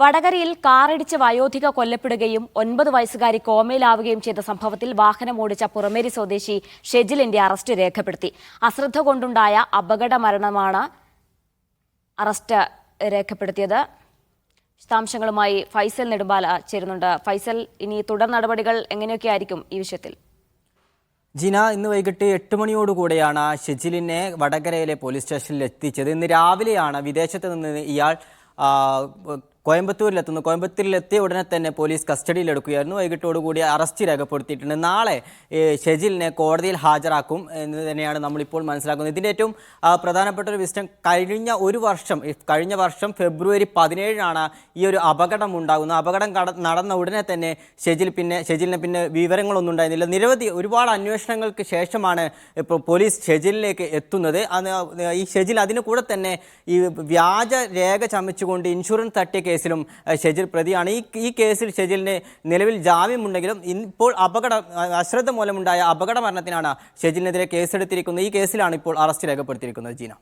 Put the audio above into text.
വടകരയിൽ കാറിടിച്ച് വയോധിക കൊല്ലപ്പെടുകയും ഒൻപത് വയസ്സുകാരി കോമയിലാവുകയും ചെയ്ത സംഭവത്തിൽ വാഹനം ഓടിച്ച പുറമേരി സ്വദേശി ഷെജിലിന്റെ അറസ്റ്റ് രേഖപ്പെടുത്തി. അശ്രദ്ധ കൊണ്ടുണ്ടായ അപകട മരണമാണ് അറസ്റ്റ് രേഖപ്പെടുത്തിയത്. വിശദാംശങ്ങളുമായി ഫൈസൽ നെടുമ്പാല ചേരുന്നുണ്ട്. ഫൈസൽ ഇനി തുടർ നടപടികൾ എങ്ങനെയൊക്കെ ആയിരിക്കും ഈ വിഷയത്തിൽ? ജിന ഇന്ന് വൈകിട്ട് എട്ട് മണിയോടുകൂടെയാണ് ഷെജിലിനെ വടകരയിലെ പോലീസ് സ്റ്റേഷനിൽ എത്തിച്ചത് ഇന്ന് രാവിലെയാണ് വിദേശത്ത് നിന്ന് ഇയാൾ കോയമ്പത്തൂരിലെത്തുന്നു. കോയമ്പത്തൂരിലെത്തിയ ഉടനെ തന്നെ പോലീസ് കസ്റ്റഡിയിലെടുക്കുകയായിരുന്നു. വൈകിട്ടോടുകൂടി അറസ്റ്റ് രേഖപ്പെടുത്തിയിട്ടുണ്ട്. നാളെ ഷെജിലിനെ കോടതിയിൽ ഹാജരാക്കും എന്ന് തന്നെയാണ് നമ്മളിപ്പോൾ മനസ്സിലാക്കുന്നത്. ഇതിന്റെ ഏറ്റവും പ്രധാനപ്പെട്ട ഒരു വിഷയം കഴിഞ്ഞ ഒരു വർഷം കഴിഞ്ഞ വർഷം ഫെബ്രുവരി പതിനേഴിനാണ് ഈ ഒരു അപകടം ഉണ്ടാകുന്നത്. അപകടം നടന്ന ഉടനെ തന്നെ ഷെജിൽ പിന്നെ ഷെജിലിന് പിന്നെ വിവരങ്ങളൊന്നും ഉണ്ടായിരുന്നില്ല. നിരവധി ഒരുപാട് അന്വേഷണങ്ങൾക്ക് ശേഷമാണ് ഇപ്പോൾ പോലീസ് ഷെജിലിലേക്ക് എത്തുന്നത്. ഈ ഷെജിൽ അതിന് കൂടെ തന്നെ ഈ വ്യാജ രേഖ ചമച്ചുകൊണ്ട് ഇൻഷുറൻസ് തട്ടിയ കേസിലും ഷെജിൽ പ്രതിയാണ്. ഈ ഈ കേസിൽ ഷെജിലിന് നിലവിൽ ജാമ്യമുണ്ടെങ്കിലും ഇപ്പോൾ അപകട അശ്രദ്ധ മൂലമുണ്ടായ അപകട മരണത്തിനാണ് ഷെജിലിനെതിരെ കേസെടുത്തിരിക്കുന്നത്. ഈ കേസിലാണ് ഇപ്പോൾ അറസ്റ്റ് രേഖപ്പെടുത്തിയിരിക്കുന്നത് ജീന.